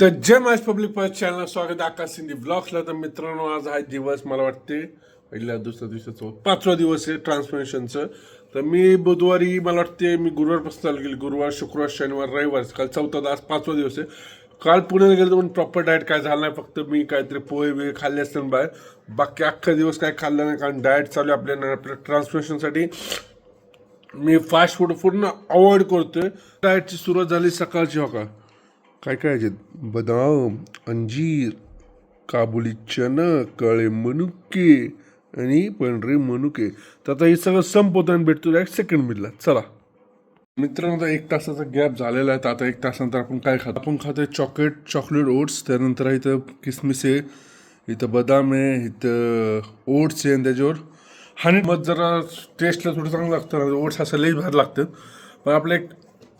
तर जय match public first channel स्वागत आकाश सिंधी ब्लॉग्सला तर मित्रांनो आज हा दिवस मला वाटते पहिल्या दुसऱ्या दिवसाचा पाचवा दिवस आहे ट्रान्सफॉर्मेशनचं तर मी बुधवारी मला वाटते मी गुरुवारपासून चालू केली. गुरुवार शुक्रवार शनिवार रविवार. काल चौथा तास पाचवा दिवस आहे. काल पुण्याला गेलो पण प्रॉपर डाएट काय झालं नाही. फक्त मी काहीतरी पोहे बिहे खाल्ले असतील बाहेर. बाकी अख्खा दिवस काय खाल्लं नाही. कारण डाएट चालू आहे आपल्या आपल्या ट्रान्सफॉर्मेशनसाठी मी फास्ट फूड पूर्ण अवॉइड करतोय. डाएटची सुरुवात झाली सकाळची हो का? काय काय आहेत बदाम अंजीर काबुली चना काळे मनुके आणि पांढरे मनुके. तर आता हे सगळं संपवतं आणि भेटतो एक सेकंड मिलला चला. मित्रांनो आता एक तासाचा गॅप झालेला आहे. तर आता एक तासानंतर आपण काय खातो? आपण खातोय चॉकलेट चॉकलेट ओट्स त्यानंतर इथं किसमिस आहे इथं बदाम आहे इथं ओट्स आहे आणि त्याच्यावर हानी मग जरा टेस्टला थोडं चांगलं लागतं. ओट्स असं लई भारी लागतं. पण आपलं एक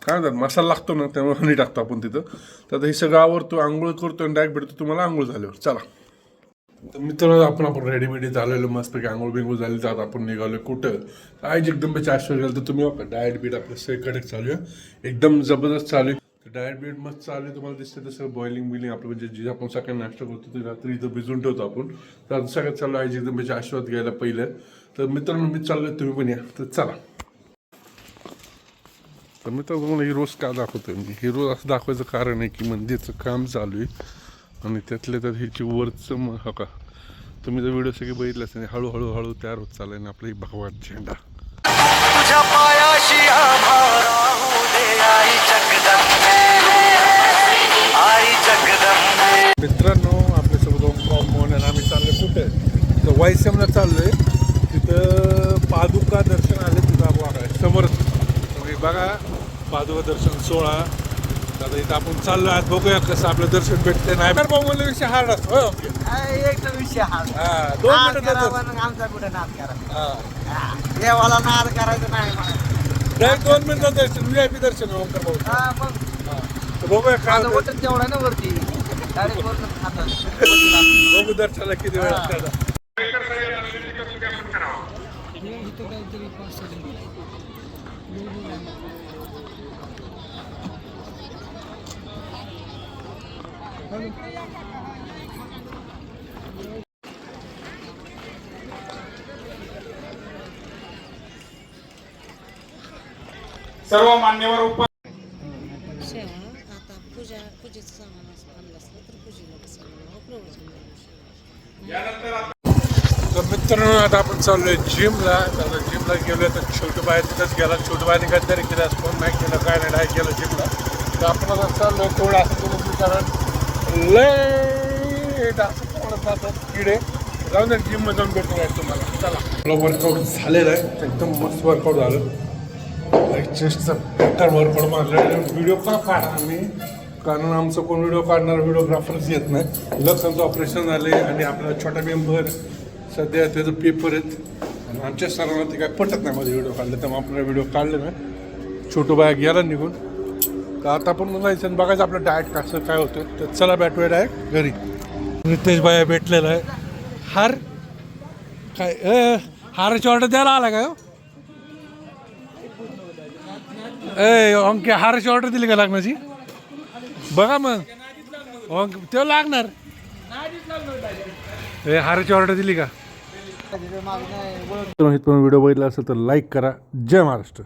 काय म्हणतात मसाला लागतो ना त्यामुळे हनी टाकतो आपण तिथं. तर आता हे सगळं आवडतो आंघोळ करतो आणि डायरेक्ट भेटतो तुम्हाला आंघोळ झाल्यावर. चला. तर मित्रांनो आपण आपण रेडीमेडी झालेलो मस्तपैकी आंघोळ बिंगोळ झाली तर आता आपण निघालो कुठं? तर आज एकदम चारशे गेलं तर तुम्ही बघा डाएट बीट आपलं सगळीकडे चालू आहे. एकदम जबरदस्त चालू आहे. तर बीट मस्त चालू आहे. तुम्हाला दिसतं तसं बॉइलिंग बिलिंग आपलं म्हणजे जे आपण सकाळी नाश्ता करतो ते रात्री इथं भिजून ठेवतो आपण. तर सगळ्यात चालू आहे एकदम आशीर्वाद घ्यायला पहिलं. तर मित्रांनो मी चाललो तुम्ही पण या. तर चला. तर मी तर तुम्हाला हिरोज का दाखवतोय म्हणजे हिरो असं दाखवायचं कारण आहे की मंदिरचं काम चालू आहे आणि त्यातल्या त्यात ह्याची वरचं मग हो का तुम्ही जर व्हिडिओ सगळे बघितले असेल हळूहळू हळू तयार होत चाललाय ना आपला भगवा झेंडा मित्रांनो आपल्यासोबत ओम मोहन आणि आम्ही चाललोय कुठे तर वायसमला चाललोय तिथं पादुका दर्शन आले बघा समर्थ बघा पादुका दर्शन तर आता इथं आपण चाललो आज बघूया कसं आपलं दर्शन भेटते नाही तर भाऊ विषय हार्ड असतो ओके. एकदम विषय हा हा, दोन नाद मिनिटं करा दर्शन. पण आमचा कुठे नाद करा हा. हा. देवाला नाद करायचं नाही मला डायरेक्ट दोन मिनिटं दर्शन व्ही आय पी दर्शन आहे ओंकार भाऊ हा, मग तर बघूया काय माझं होतं. होतं तेवढं ना वरती डायरेक्ट वरून खातात बघू दर्शनाला किती वेळ लागतो सर्व मान्यवर उप आता पूजा पूजेचं सामान आणलं असलं तर पूजेला कसं प्रवचन तर मित्रांनो आता आपण चाललोय जिमला. आता जिमला गेलोय तर छोटू बाहेर तिथंच गेला. छोटू बाहेर काहीतरी केलं असं फोन नाही केलं काय नाही डायरेक्ट गेलं जिमला. तर आपण आता चाललोय तेवढं असं केलं कारण लेट असं पडत जातात किडे. जाऊन द्या जिममध्ये जाऊन भेटून आहे तुम्हाला. चला. आपलं वर्कआउट झालेलं आहे. एकदम मस्त वर्कआउट झालं. चेस्टचा पॅटर्न वर्कआउट मारलं व्हिडिओ का काढा आम्ही कारण आमचं कोण व्हिडिओ काढणार व्हिडिओग्राफरच येत नाही. लक्षांचं ऑपरेशन झाले आणि आपला छोटा मेंबर सध्या त्याचं पेपर आहेत. आणि आमच्या सरांना ते काय पटत नाही माझे व्हिडिओ काढले. त्यामुळे आपल्याला व्हिडिओ काढले नाही छोटू बाया गेला निघून. तर आता आपण जायचं आणि बघायचं आपलं डायट कसं काय होतं. तर चला बॅटवे डायरेक्ट घरी. नितेश बाया भेटलेला आहे. हार? काय? अ, हाराची ऑर्डर द्यायला आला काय हो? ए अंके हाराची ऑर्डर दिली का लग्नाची? बघा मग. अंक ते लागणार. ए हाराची ऑर्डर दिली का? व्हिडिओ बघितला असेल तर लाईक करा. जय महाराष्ट्र.